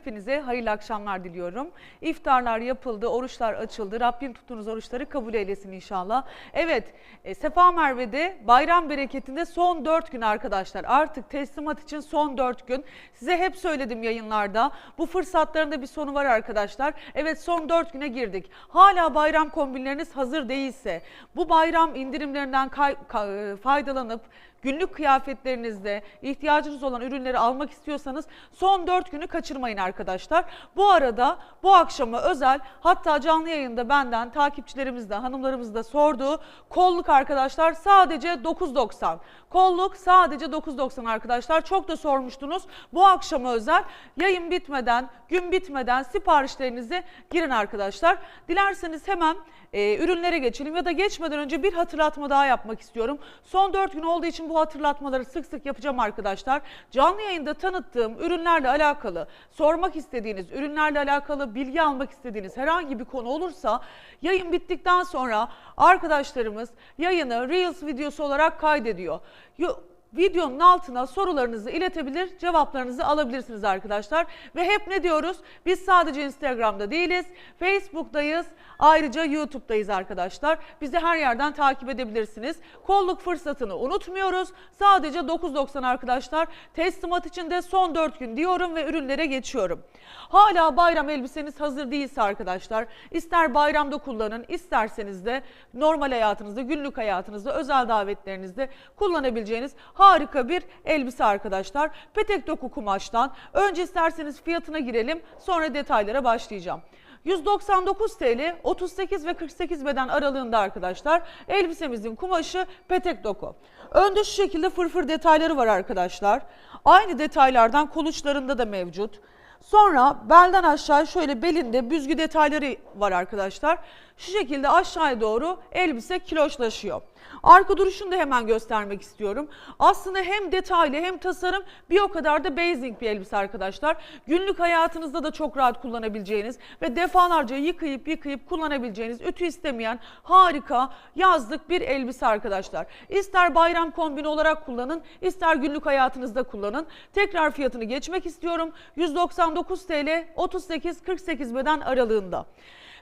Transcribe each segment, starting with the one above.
Hepinize hayırlı akşamlar diliyorum. İftarlar yapıldı, oruçlar açıldı. Rabbim tuttuğunuz oruçları kabul eylesin inşallah. Evet, e, Sefa Merve'de bayram bereketinde son 4 gün arkadaşlar. Artık teslimat için son 4 gün. Size hep söyledim yayınlarda. Bu fırsatların da bir sonu var arkadaşlar. Evet son 4 güne girdik. Hala bayram kombinleriniz hazır değilse, bu bayram indirimlerinden e, faydalanıp günlük kıyafetlerinizde ihtiyacınız olan ürünleri almak istiyorsanız son 4 günü kaçırmayın arkadaşlar. Bu arada bu akşama özel hatta canlı yayında benden takipçilerimiz de hanımlarımız da sorduğu kolluk arkadaşlar sadece 9.90. Kolluk sadece 9.90 arkadaşlar. Çok da sormuştunuz. Bu akşama özel yayın bitmeden, gün bitmeden siparişlerinizi girin arkadaşlar. Dilerseniz hemen e, ürünlere geçelim ya da geçmeden önce bir hatırlatma daha yapmak istiyorum. Son 4 gün olduğu için bu hatırlatmaları sık sık yapacağım arkadaşlar. Canlı yayında tanıttığım ürünlerle alakalı, sormak istediğiniz, ürünlerle alakalı bilgi almak istediğiniz herhangi bir konu olursa yayın bittikten sonra arkadaşlarımız yayını Reels videosu olarak kaydediyor. 哟 Videonun altına sorularınızı iletebilir, cevaplarınızı alabilirsiniz arkadaşlar. Ve hep ne diyoruz? Biz sadece Instagram'da değiliz, Facebook'tayız, ayrıca YouTube'dayız arkadaşlar. Bizi her yerden takip edebilirsiniz. Kolluk fırsatını unutmuyoruz. Sadece 9.90 arkadaşlar. Teslimat için de son 4 gün diyorum ve ürünlere geçiyorum. Hala bayram elbiseniz hazır değilse arkadaşlar, ister bayramda kullanın, isterseniz de normal hayatınızda, günlük hayatınızda, özel davetlerinizde kullanabileceğiniz harika bir elbise arkadaşlar. Petek doku kumaştan. Önce isterseniz fiyatına girelim, sonra detaylara başlayacağım. 199 TL 38 ve 48 beden aralığında arkadaşlar. Elbisemizin kumaşı petek doku. Önde şu şekilde fırfır detayları var arkadaşlar. Aynı detaylardan kol uçlarında da mevcut. Sonra belden aşağı şöyle belinde büzgü detayları var arkadaşlar. Şu şekilde aşağıya doğru elbise kiloşlaşıyor. Arka duruşunu da hemen göstermek istiyorum. Aslında hem detaylı hem tasarım bir o kadar da basic bir elbise arkadaşlar. Günlük hayatınızda da çok rahat kullanabileceğiniz ve defalarca yıkayıp yıkayıp kullanabileceğiniz ütü istemeyen harika yazlık bir elbise arkadaşlar. İster bayram kombini olarak kullanın, ister günlük hayatınızda kullanın. Tekrar fiyatını geçmek istiyorum. 199 TL 38-48 beden aralığında.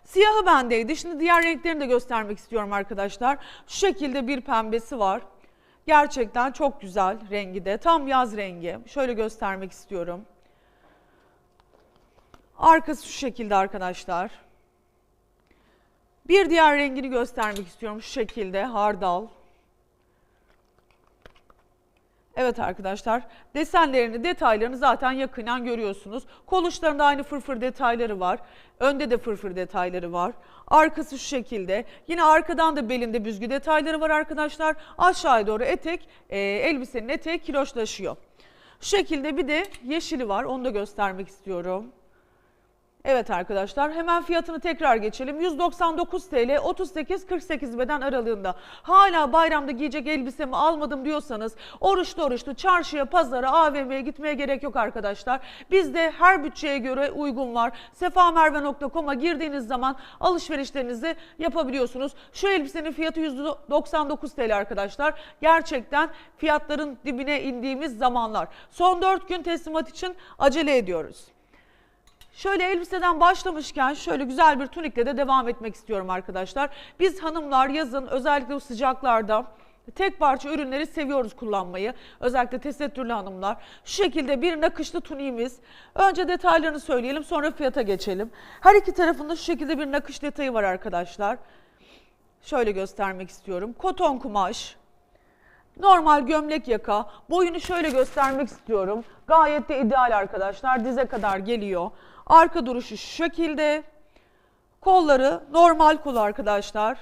Siyahı bendeydi. Şimdi diğer renklerini de göstermek istiyorum arkadaşlar. Şu şekilde bir pembesi var. Gerçekten çok güzel rengi de. Tam yaz rengi. Şöyle göstermek istiyorum. Arkası şu şekilde arkadaşlar. Bir diğer rengini göstermek istiyorum. Şu şekilde hardal. Evet arkadaşlar desenlerini detaylarını zaten yakından görüyorsunuz. Kol uçlarında aynı fırfır detayları var. Önde de fırfır detayları var. Arkası şu şekilde. Yine arkadan da belinde büzgü detayları var arkadaşlar. Aşağıya doğru etek, e, elbisenin eteği kiloşlaşıyor. Şu şekilde bir de yeşili var. Onu da göstermek istiyorum. Evet arkadaşlar hemen fiyatını tekrar geçelim. 199 TL 38-48 beden aralığında. Hala bayramda giyecek elbisemi almadım diyorsanız oruçlu oruçlu çarşıya, pazara, AVM'ye gitmeye gerek yok arkadaşlar. Bizde her bütçeye göre uygun var. sefamerve.com'a girdiğiniz zaman alışverişlerinizi yapabiliyorsunuz. Şu elbisenin fiyatı 199 TL arkadaşlar. Gerçekten fiyatların dibine indiğimiz zamanlar. Son 4 gün teslimat için acele ediyoruz. Şöyle elbiseden başlamışken şöyle güzel bir tunikle de devam etmek istiyorum arkadaşlar. Biz hanımlar yazın özellikle bu sıcaklarda tek parça ürünleri seviyoruz kullanmayı. Özellikle tesettürlü hanımlar. Şu şekilde bir nakışlı tuniğimiz. Önce detaylarını söyleyelim sonra fiyata geçelim. Her iki tarafında şu şekilde bir nakış detayı var arkadaşlar. Şöyle göstermek istiyorum. Koton kumaş. Normal gömlek yaka. Boyunu şöyle göstermek istiyorum. Gayet de ideal arkadaşlar. Dize kadar geliyor. Arka duruşu şu şekilde. Kolları normal kol arkadaşlar.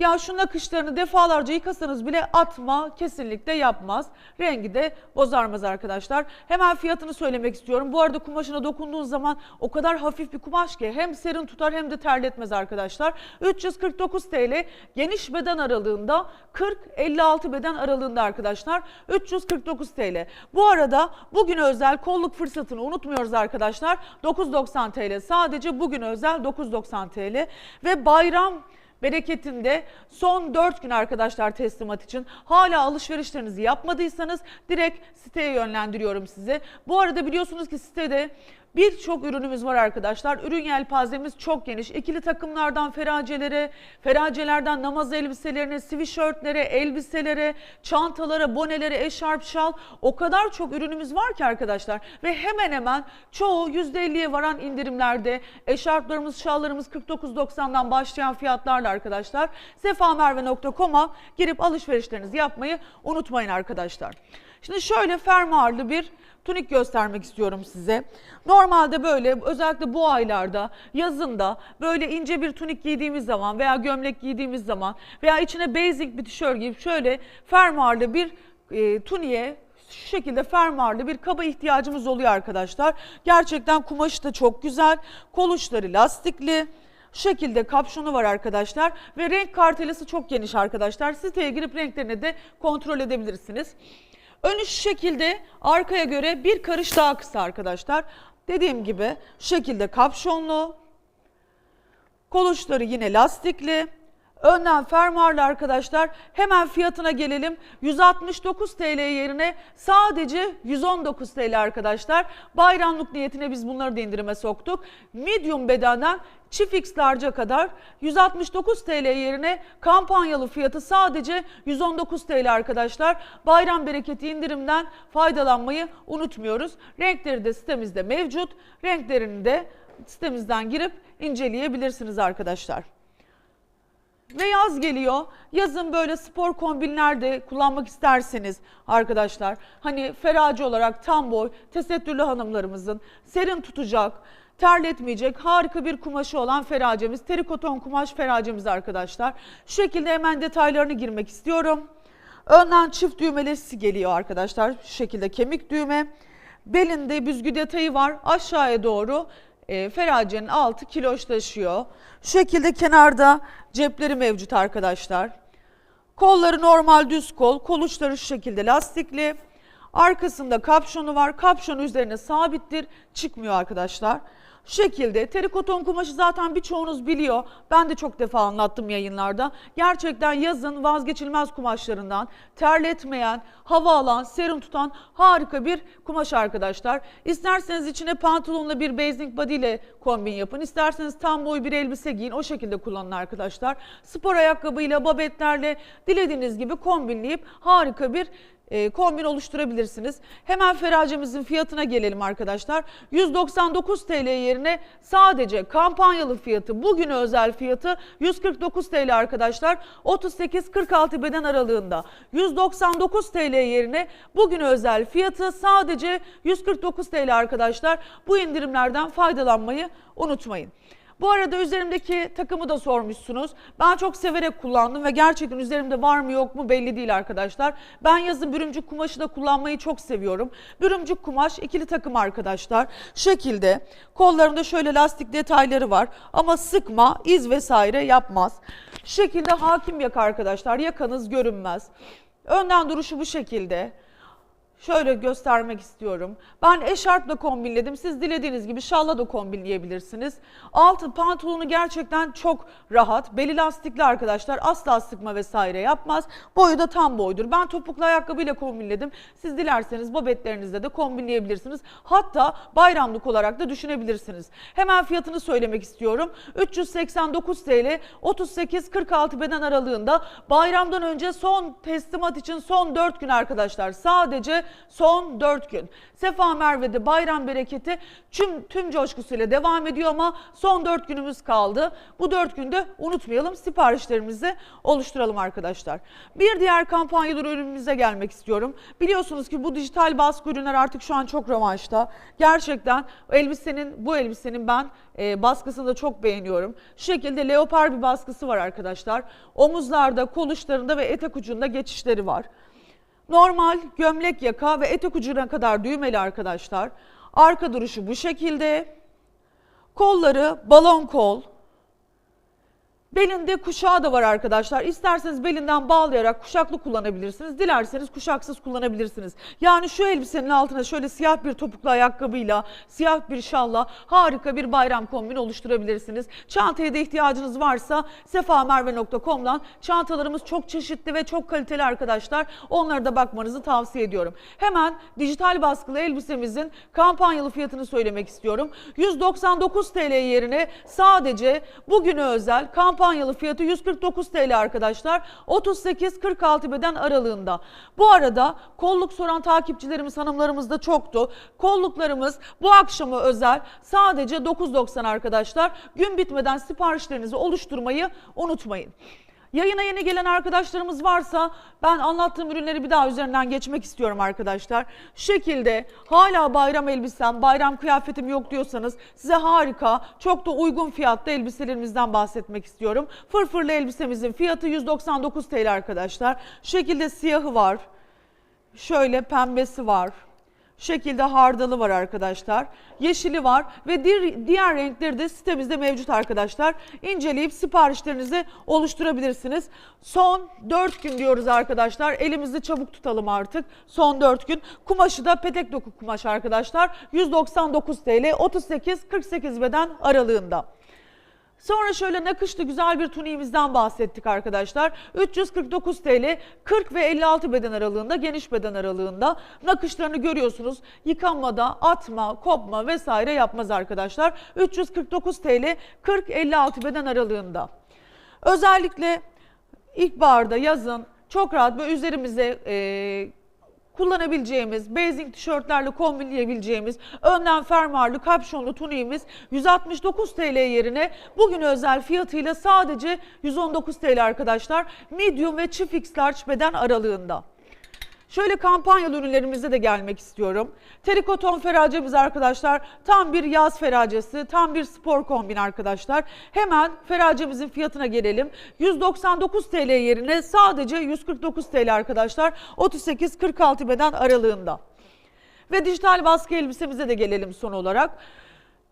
Ya şu nakışlarını defalarca yıkasanız bile atma kesinlikle yapmaz. Rengi de bozarmaz arkadaşlar. Hemen fiyatını söylemek istiyorum. Bu arada kumaşına dokunduğun zaman o kadar hafif bir kumaş ki hem serin tutar hem de terletmez arkadaşlar. 349 TL geniş beden aralığında 40-56 beden aralığında arkadaşlar. 349 TL. Bu arada bugün özel kolluk fırsatını unutmuyoruz arkadaşlar. 990 TL sadece bugün özel 990 TL ve bayram bereketinde son 4 gün arkadaşlar teslimat için hala alışverişlerinizi yapmadıysanız direkt siteye yönlendiriyorum sizi. Bu arada biliyorsunuz ki sitede Birçok ürünümüz var arkadaşlar. Ürün yelpazemiz çok geniş. İkili takımlardan feracelere, feracelerden namaz elbiselerine, sweatshirtlere, elbiselere, çantalara, bonelere, eşarp, şal o kadar çok ürünümüz var ki arkadaşlar. Ve hemen hemen çoğu %50'ye varan indirimlerde. Eşarplarımız, şallarımız 49.90'dan başlayan fiyatlarla arkadaşlar. sefamerve.com'a girip alışverişlerinizi yapmayı unutmayın arkadaşlar. Şimdi şöyle fermuarlı bir tunik göstermek istiyorum size. Normalde böyle özellikle bu aylarda yazında böyle ince bir tunik giydiğimiz zaman veya gömlek giydiğimiz zaman veya içine basic bir tişört giyip şöyle fermuarlı bir e, tuniğe şu şekilde fermuarlı bir kaba ihtiyacımız oluyor arkadaşlar. Gerçekten kumaşı da çok güzel. Kol uçları lastikli. Şekilde kapşonu var arkadaşlar ve renk kartelası çok geniş arkadaşlar. Siteye girip renklerini de kontrol edebilirsiniz. Önü şu şekilde arkaya göre bir karış daha kısa arkadaşlar. Dediğim gibi şekilde kapşonlu. Kol uçları yine lastikli. Önden fermuarlı arkadaşlar. Hemen fiyatına gelelim. 169 TL yerine sadece 119 TL arkadaşlar. Bayramlık niyetine biz bunları da indirime soktuk. Medium bedenden çift X large'a kadar 169 TL yerine kampanyalı fiyatı sadece 119 TL arkadaşlar. Bayram bereketi indirimden faydalanmayı unutmuyoruz. Renkleri de sitemizde mevcut. Renklerini de sitemizden girip inceleyebilirsiniz arkadaşlar. Ve yaz geliyor. Yazın böyle spor kombinlerde kullanmak isterseniz arkadaşlar hani feraci olarak tam boy tesettürlü hanımlarımızın serin tutacak, terletmeyecek harika bir kumaşı olan feracemiz. Terikoton kumaş feracemiz arkadaşlar. Şu şekilde hemen detaylarını girmek istiyorum. Önden çift düğmelesi geliyor arkadaşlar. Şu şekilde kemik düğme. Belinde büzgü detayı var. Aşağıya doğru e, feracenin altı kiloş taşıyor. Şu şekilde kenarda cepleri mevcut arkadaşlar. Kolları normal düz kol, kol uçları şu şekilde lastikli. Arkasında kapşonu var. Kapşon üzerine sabittir. Çıkmıyor arkadaşlar. Şekilde terikoton kumaşı zaten birçoğunuz biliyor. Ben de çok defa anlattım yayınlarda. Gerçekten yazın vazgeçilmez kumaşlarından terletmeyen, hava alan, serum tutan harika bir kumaş arkadaşlar. İsterseniz içine pantolonla bir basic body ile kombin yapın. İsterseniz tam boy bir elbise giyin. O şekilde kullanın arkadaşlar. Spor ayakkabıyla, babetlerle dilediğiniz gibi kombinleyip harika bir e, kombin oluşturabilirsiniz. Hemen feracemizin fiyatına gelelim arkadaşlar. 199 TL yerine sadece kampanyalı fiyatı, bugüne özel fiyatı 149 TL arkadaşlar. 38-46 beden aralığında. 199 TL yerine bugüne özel fiyatı sadece 149 TL arkadaşlar. Bu indirimlerden faydalanmayı unutmayın. Bu arada üzerimdeki takımı da sormuşsunuz. Ben çok severek kullandım ve gerçekten üzerimde var mı yok mu belli değil arkadaşlar. Ben yazın bürümcük kumaşı da kullanmayı çok seviyorum. Bürümcük kumaş ikili takım arkadaşlar. Şekilde kollarında şöyle lastik detayları var ama sıkma, iz vesaire yapmaz. Şekilde hakim yaka arkadaşlar. Yakanız görünmez. Önden duruşu bu şekilde. Şöyle göstermek istiyorum. Ben eşarpla kombinledim. Siz dilediğiniz gibi şalla da kombinleyebilirsiniz. Altı pantolonu gerçekten çok rahat. Beli lastikli arkadaşlar. Asla sıkma vesaire yapmaz. Boyu da tam boydur. Ben topuklu ayakkabıyla kombinledim. Siz dilerseniz babetlerinizle de kombinleyebilirsiniz. Hatta bayramlık olarak da düşünebilirsiniz. Hemen fiyatını söylemek istiyorum. 389 TL 38-46 beden aralığında bayramdan önce son teslimat için son 4 gün arkadaşlar. Sadece son 4 gün. Sefa Merve'de bayram bereketi tüm, tüm coşkusuyla devam ediyor ama son 4 günümüz kaldı. Bu 4 günde unutmayalım siparişlerimizi oluşturalım arkadaşlar. Bir diğer kampanyalar ürünümüze gelmek istiyorum. Biliyorsunuz ki bu dijital baskı ürünler artık şu an çok revaçta. Gerçekten elbisenin bu elbisenin ben e, baskısını da çok beğeniyorum. Şu şekilde leopar bir baskısı var arkadaşlar. Omuzlarda, kol uçlarında ve etek ucunda geçişleri var. Normal gömlek yaka ve etek ucuna kadar düğmeli arkadaşlar. Arka duruşu bu şekilde. Kolları balon kol. Belinde kuşağı da var arkadaşlar. İsterseniz belinden bağlayarak kuşaklı kullanabilirsiniz. Dilerseniz kuşaksız kullanabilirsiniz. Yani şu elbisenin altına şöyle siyah bir topuklu ayakkabıyla, siyah bir şalla harika bir bayram kombini oluşturabilirsiniz. Çantaya da ihtiyacınız varsa sefamerve.com'dan çantalarımız çok çeşitli ve çok kaliteli arkadaşlar. Onlara da bakmanızı tavsiye ediyorum. Hemen dijital baskılı elbisemizin kampanyalı fiyatını söylemek istiyorum. 199 TL yerine sadece bugüne özel kampanyalı fiyatı 149 TL arkadaşlar. 38-46 beden aralığında. Bu arada kolluk soran takipçilerimiz hanımlarımız da çoktu. Kolluklarımız bu akşama özel sadece 9.90 arkadaşlar. Gün bitmeden siparişlerinizi oluşturmayı unutmayın. Yayına yeni gelen arkadaşlarımız varsa ben anlattığım ürünleri bir daha üzerinden geçmek istiyorum arkadaşlar. Şu şekilde hala bayram elbisem, bayram kıyafetim yok diyorsanız size harika, çok da uygun fiyatlı elbiselerimizden bahsetmek istiyorum. Fırfırlı elbisemizin fiyatı 199 TL arkadaşlar. Şu şekilde siyahı var. Şöyle pembesi var. Şekilde hardalı var arkadaşlar. Yeşili var ve diğer renkleri de sitemizde mevcut arkadaşlar. İnceleyip siparişlerinizi oluşturabilirsiniz. Son 4 gün diyoruz arkadaşlar. Elimizi çabuk tutalım artık. Son 4 gün. Kumaşı da petek doku kumaş arkadaşlar. 199 TL 38-48 beden aralığında. Sonra şöyle nakışlı güzel bir tuniğimizden bahsettik arkadaşlar. 349 TL 40 ve 56 beden aralığında geniş beden aralığında nakışlarını görüyorsunuz. Yıkanmada atma, kopma vesaire yapmaz arkadaşlar. 349 TL 40-56 beden aralığında. Özellikle ilkbaharda yazın çok rahat böyle üzerimize e, kullanabileceğimiz, basic tişörtlerle kombinleyebileceğimiz önden fermuarlı kapşonlu tuniğimiz 169 TL yerine bugün özel fiyatıyla sadece 119 TL arkadaşlar. Medium ve çift X large beden aralığında. Şöyle kampanyalı ürünlerimize de gelmek istiyorum. Terikoton feracemiz arkadaşlar tam bir yaz feracesi, tam bir spor kombin arkadaşlar. Hemen feracemizin fiyatına gelelim. 199 TL yerine sadece 149 TL arkadaşlar. 38-46 beden aralığında. Ve dijital baskı elbisemize de gelelim son olarak.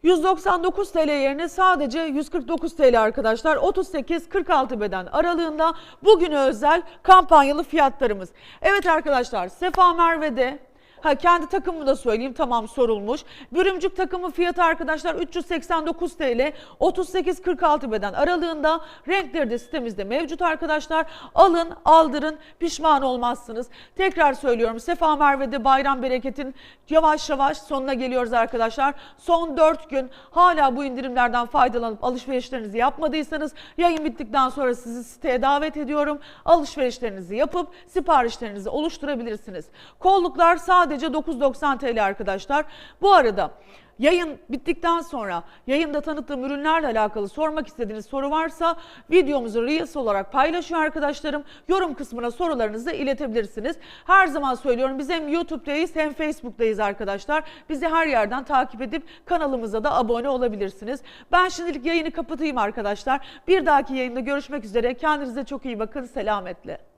199 TL yerine sadece 149 TL arkadaşlar. 38-46 beden aralığında bugüne özel kampanyalı fiyatlarımız. Evet arkadaşlar Sefa Merve'de Ha kendi takımımı da söyleyeyim tamam sorulmuş. Bürümcük takımı fiyatı arkadaşlar 389 TL 38-46 beden aralığında. Renkleri de sitemizde mevcut arkadaşlar. Alın aldırın pişman olmazsınız. Tekrar söylüyorum Sefa Merve'de bayram bereketin yavaş yavaş sonuna geliyoruz arkadaşlar. Son 4 gün hala bu indirimlerden faydalanıp alışverişlerinizi yapmadıysanız yayın bittikten sonra sizi siteye davet ediyorum. Alışverişlerinizi yapıp siparişlerinizi oluşturabilirsiniz. Kolluklar sadece 9.90 TL arkadaşlar. Bu arada Yayın bittikten sonra yayında tanıttığım ürünlerle alakalı sormak istediğiniz soru varsa videomuzu Reels olarak paylaşıyor arkadaşlarım. Yorum kısmına sorularınızı iletebilirsiniz. Her zaman söylüyorum biz hem YouTube'dayız hem Facebook'tayız arkadaşlar. Bizi her yerden takip edip kanalımıza da abone olabilirsiniz. Ben şimdilik yayını kapatayım arkadaşlar. Bir dahaki yayında görüşmek üzere. Kendinize çok iyi bakın. Selametle.